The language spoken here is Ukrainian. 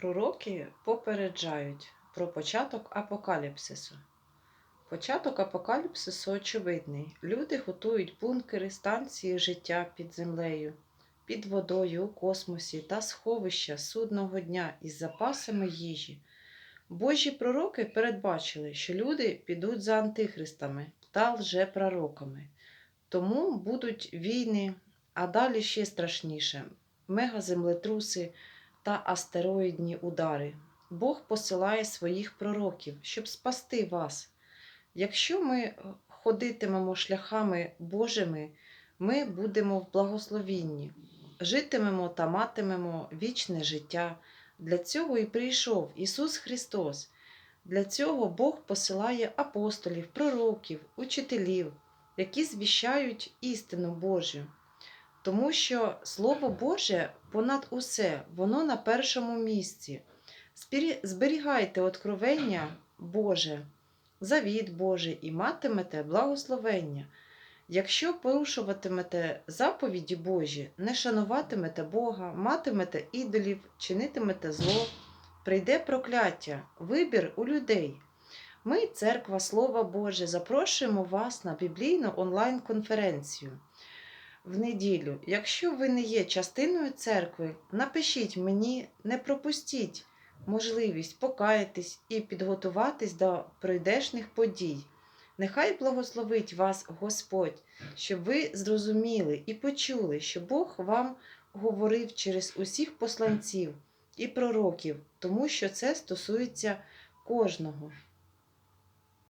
Пророки попереджають про початок апокаліпсису. Початок апокаліпсису очевидний. Люди готують бункери, станції життя під землею, під водою, у космосі та сховища судного дня із запасами їжі. Божі пророки передбачили, що люди підуть за антихристами та лжепророками. Тому будуть війни, а далі ще страшніше мегаземлетруси та астероїдні удари. Бог посилає своїх пророків, щоб спасти вас. Якщо ми ходитимемо шляхами Божими, ми будемо в благословінні, житимемо та матимемо вічне життя. Для цього і прийшов Ісус Христос. Для цього Бог посилає апостолів, пророків, учителів, які звіщають істину Божу. Тому що Слово Боже понад усе, воно на першому місці. Зберігайте откровення Боже, завіт Божий і матимете благословення. Якщо порушуватимете заповіді Божі, не шануватимете Бога, матимете ідолів, чинитимете зло, прийде прокляття, вибір у людей. Ми, Церква Слова Боже, запрошуємо вас на біблійну онлайн-конференцію в неділю. Якщо ви не є частиною церкви, напишіть мені, не пропустіть можливість покаятись і підготуватись до прийдешних подій. Нехай благословить вас Господь, щоб ви зрозуміли і почули, що Бог вам говорив через усіх посланців і пророків, тому що це стосується кожного.